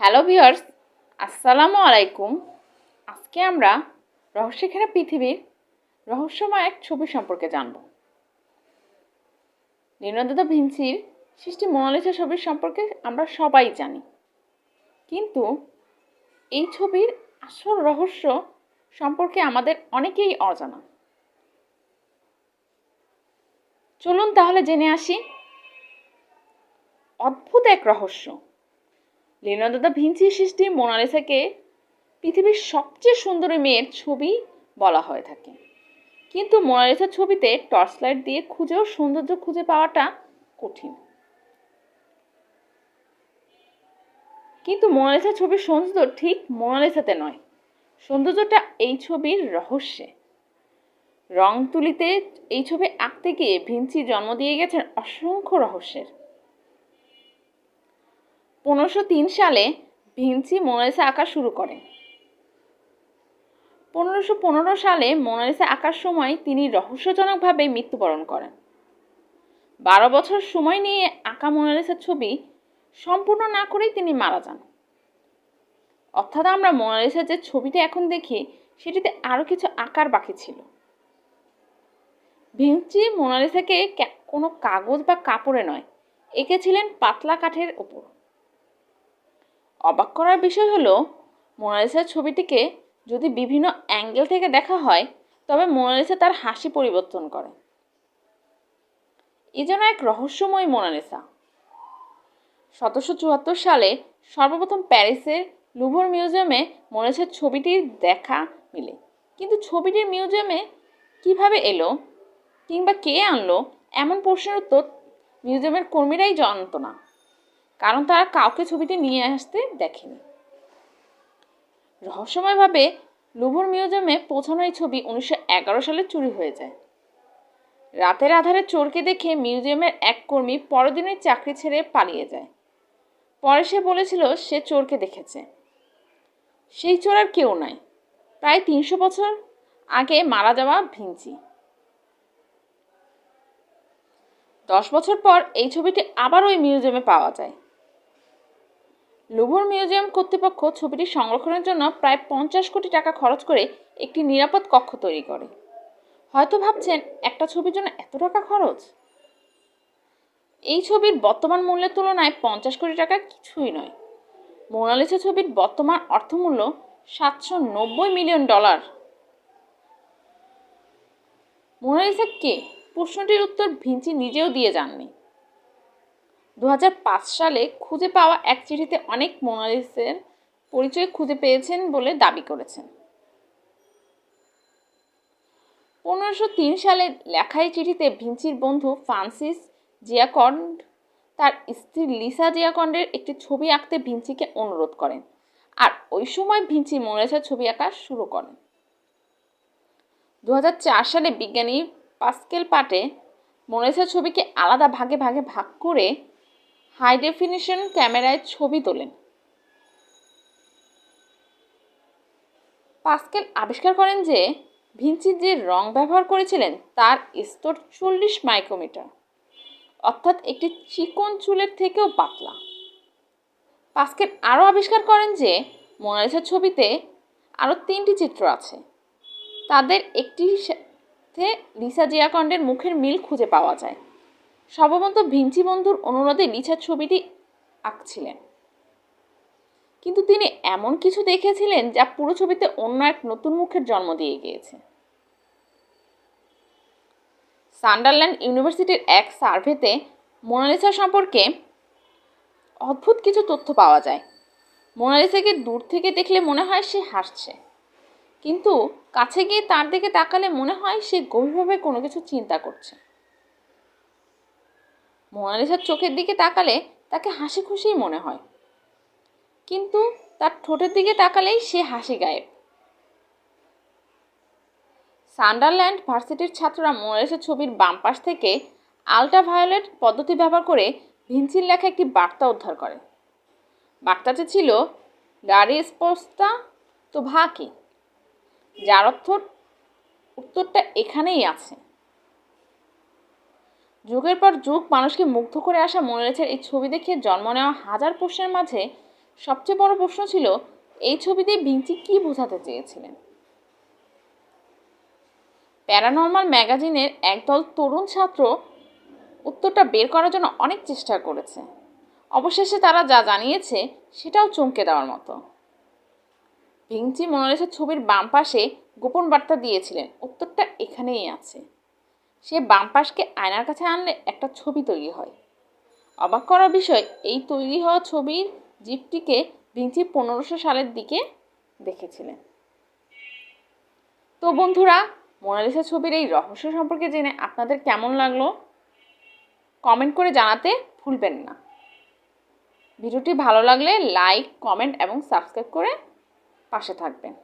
Hello viewers, আসসালামু আলাইকুম। আজকে আমরা রহস্যঘেরা পৃথিবীর রহস্যময় এক ছবি সম্পর্কে জানব। লিওনার্দো ভিনসির সৃষ্টি মোনালিসা ছবির সম্পর্কে আমরা সবাই জানি। কিন্তু এই ছবির আসল রহস্য সম্পর্কে আমাদের অনেকেই অজানা। চলুন তাহলে জেনে আসি। অদ্ভুত এক রহস্য। লিওনার্দো দা ভিঞ্চি সৃষ্টি মোনালিসাকে পৃথিবীর সবচেয়ে সুন্দরী মেয়ের ছবি বলা হয়ে থাকে। কিন্তু মোনালিসার ছবিতে টর্চ লাইট দিয়ে খুঁজেও সৌন্দর্য খুঁজে পাওয়াটা কঠিন। কিন্তু মোনালিসার ছবির সৌন্দর্য ঠিক মোনালিসাতে নয়। সৌন্দর্যটা এই ছবির রহস্যে। রং তুলিতে এই ছবি আঁকতে গিয়ে ভিঞ্চি জন্ম দিয়ে গেছেন অসংখ্য রহস্যের। পনেরোশো সালে ভিঞ্চি মোনালিসা আঁকা শুরু করেন পনেরোশো পনেরো সালে মোনালিসা আঁকার সময় তিনি রহস্যজনকভাবে মৃত্যুবরণ করেন। বারো বছর সময় নিয়ে আঁকা মোনালিসার ছবি সম্পূর্ণ না করেই তিনি মারা যান। অর্থাৎ আমরা মোনালিসার যে ছবিটা এখন দেখি, সেটিতে আরও কিছু আঁকার বাকি ছিল। ভিঞ্চি মোনালিসাকে কোনো কাগজ বা কাপড়ে নয়, এঁকেছিলেন পাতলা কাঠের ওপর। অবাক করার বিষয় হলো, মোনালিসার ছবিটিকে যদি বিভিন্ন অ্যাঙ্গেল থেকে দেখা হয়, তবে মোনালিসা তার হাসি পরিবর্তন করে। এ যেন এক রহস্যময় মোনালিসা। সতেরোশো চুয়াত্তর সালে সর্বপ্রথম প্যারিসের লুভর মিউজিয়ামে মোনালিসার ছবিটির দেখা মিলে। কিন্তু ছবিটির মিউজিয়ামে কীভাবে এলো, কিংবা কে আনলো, এমন প্রশ্নের উত্তর মিউজিয়ামের কর্মীরাই জানত না। কারণ তারা কাউকে ছবিটি নিয়ে আসতে দেখেনি। রহস্যময়ভাবে লুভর মিউজিয়ামে পৌঁছানো এই ছবি উনিশশো এগারো সালে চুরি হয়ে যায়। রাতের আধারে চোরকে দেখে মিউজিয়ামের এক কর্মী পরদিনের চাকরি ছেড়ে পালিয়ে যায়। পরে সে বলেছিল সে চোরকে দেখেছে। সেই চোর আর কেউ নাই। প্রায় তিনশো বছর আগে মারা যাওয়া ভিঞ্চি। দশ বছর পর এই ছবিটি আবার ওই মিউজিয়ামে পাওয়া যায়। লুভর মিউজিয়াম কর্তৃপক্ষ ছবিটি সংরক্ষণের জন্য প্রায় পঞ্চাশ কোটি টাকা খরচ করে একটি নিরাপদ কক্ষ তৈরি করে। হয়তো ভাবছেন, একটা ছবির জন্য এত টাকা খরচ? এই ছবির বর্তমান মূল্যের তুলনায় পঞ্চাশ কোটি টাকা কিছুই নয়। মোনালিসা ছবির বর্তমান অর্থমূল্য সাতশো নব্বই মিলিয়ন ডলার। মোনালিসা কে? প্রশ্নটির উত্তর ভিঞ্চি নিজেও দিয়ে যাননি দু হাজার পাঁচ সালে খুঁজে পাওয়া এক চিঠিতে অনেক মোনালিসের পরিচয় খুঁজে পেয়েছেন বলে দাবি করেছেন। পনেরোশো তিন সালে লেখা এই চিঠিতে ভিঞ্চির বন্ধু ফ্রান্সিস জিয়াকন্ড, তার স্ত্রী লিসা জিয়াকন্ডের একটি ছবি আঁকতে ভিঞ্চিকে অনুরোধ করেন আর ওই সময় ভিঞ্চি মোনালিসার ছবি আঁকা শুরু করেন। দু হাজার চার সালে বিজ্ঞানী পাস্কেল পাটে মোনালিসার ছবিকে আলাদা ভাগে ভাগে ভাগ করে হাই ডেফিনিশন ক্যামেরায় ছবি তোলেন। পাস্কেল আবিষ্কার করেন যে ভিঞ্চি যে রং ব্যবহার করেছিলেন তার স্তর চল্লিশ মাইক্রোমিটার, অর্থাৎ একটি চিকন চুলের থেকেও পাতলা। পাস্কেল আরও আবিষ্কার করেন যে মোনালিসার ছবিতে আরও তিনটি চিত্র আছে। তাদের একটি লিসা জিয়াকন্ডের মুখের মিল খুঁজে পাওয়া যায়। সর্বমত ভিঞ্চি বন্ধুর অনুরোধে লিসার ছবিটি আঁকছিলেন। কিন্তু তিনি এমন কিছু দেখেছিলেন যা পুরো ছবিতে অন্য এক নতুন মুখের জন্ম দিয়ে গিয়েছে। সান্ডারল্যান্ড ইউনিভার্সিটির এক সার্ভেতে মোনালিসা সম্পর্কে অদ্ভুত কিছু তথ্য পাওয়া যায়। মোনালিসাকে দূর থেকে দেখলে মনে হয় সে হাসছে। কিন্তু কাছে গিয়ে তার দিকে তাকালে মনে হয় সে গভীরভাবে কোনো কিছু চিন্তা করছে। মোনালিসার চোখের দিকে তাকালে তাকে হাসি খুশিই মনে হয়। কিন্তু তার ঠোঁটের দিকে তাকালেই সে হাসি গায়েব। সান্ডারল্যান্ড ভার্সিটির ছাত্ররা মোনালিসার ছবির বাম পাশ থেকে আলট্রাভায়োলেট পদ্ধতি ব্যবহার করে ভিনসির লেখা একটি বার্তা উদ্ধার করে। বার্তাটি ছিল ডারি স্পোস্তা তো ভাকি যার অর্থ উত্তরটা এখানেই আছে। যুগের পর যুগ মানুষকে মুগ্ধ করে আসা মোনালিসার এই ছবি দেখে জন্ম নেওয়া হাজার প্রশ্নের মাঝে সবচেয়ে বড় প্রশ্ন ছিল, এই ছবিতে ভিঞ্চি কি বোঝাতে চেয়েছিলেন? প্যারানর্মাল ম্যাগাজিনের একদল তরুণ ছাত্র উত্তরটা বের করার জন্য অনেক চেষ্টা করেছে। অবশেষে তারা যা জানিয়েছে সেটাও চমকে দেওয়ার মতো। ভিঞ্চি মোনালিসা ছবির বাম পাশে গোপন বার্তা দিয়েছিলেন, উত্তরটা এখানেই আছে। সে বাম পাশকে আয়নার কাছে আনলে একটা ছবি তৈরি হয়। অবাক করার বিষয়, এই তৈরি হওয়া ছবির জিপটিকে ভিঞ্চি পনেরোশো সালের দিকে দেখেছিলেন। তো বন্ধুরা, মোনালিসা ছবির এই রহস্য সম্পর্কে জেনে আপনাদের কেমন লাগল? কমেন্ট করে জানাতে ভুলবেন না। ভিডিওটি ভালো লাগলে লাইক, কমেন্ট এবং সাবস্ক্রাইব করে পাশে থাকবেন।